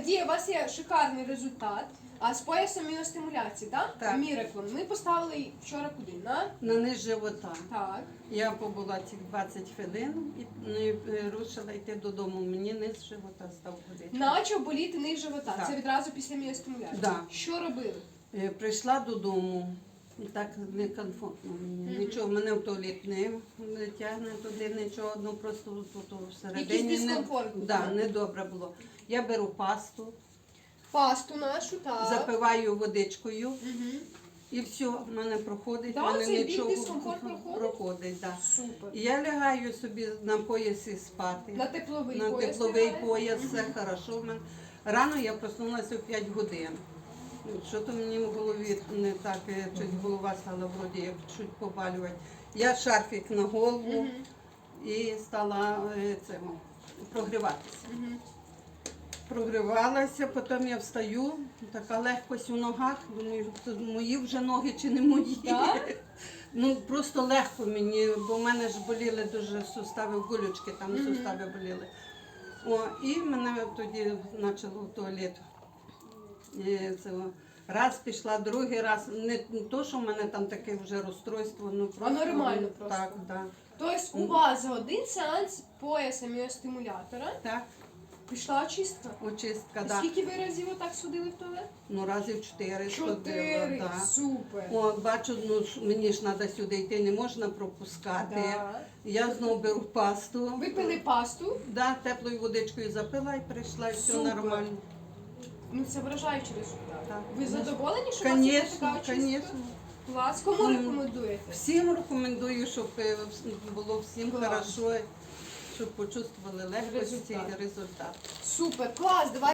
Надія, у вас є шикарний результат. А з поясом міостимуляції, так? Так. Міреклон. Ми поставили вчора куди? На На низ живота. так. Я побула цих 20 хвилин і е, рушила йти додому. Мені низ живота став боліти. Начав боліти низ живота. Так. Це відразу після міостимуляції. Да. Що робили? Е, Прийшла додому. Так некомфортно мені. Нічого, мене в туалет не не тягне туди, нічого, ну просто тут всередині. Якийсь не- дискомфорт Да, не добре було. Я беру пасту, Пасту нашу, так. запиваю водичкою Угу. і все, в мене проходить. Да, в мене цей біль, нічого дискомфорт проходить? проходить да. Супер. І я лягаю собі на поясі спати. На тепловий на пояс. тепловий пояс, все хорошо. в мене. Рано я проснулася в 5 годин. Що то мені в голові не так, е, щось голова стала вроді як чуть побалювати. Я шарфік на голову Мгм. і стала е, цим, прогріватися. Мгм. Прогрівалася, потім я встаю, така легкость у ногах. Думаю, це мої вже ноги чи не мої. Так? Ну просто легко мені, бо в мене ж боліли дуже сустави, гулючки там Мгм. сустави боліли. О, і мене тоді почало в туалет. І це, о, раз пішла, другий раз. Не то, що в мене там таке вже розстройство, ну просто. нормально просто? Так, так. Тобто у вас за один сеанс пояса міостимулятора Так, пішла очистка. очистка, так. Скільки ви разів отак судили в туалет? Ну, разів чотири сходила, Чотири. так. Супер. О, бачу, ну ж мені ж треба сюди йти, не можна пропускати. Да. Я знову беру пасту. Ви пили пасту. Да, теплою водичкою запила і прийшла, і все Супер. нормально. Ну це вражаючий результат. Так. Ви задоволені, що у вас є така очистка? Клас. Кому рекомендуєте? Всім рекомендую, щоб е, було всім Клас. хорошо, щоб почувствували легкості Результат. результат. Супер, клас. Давай.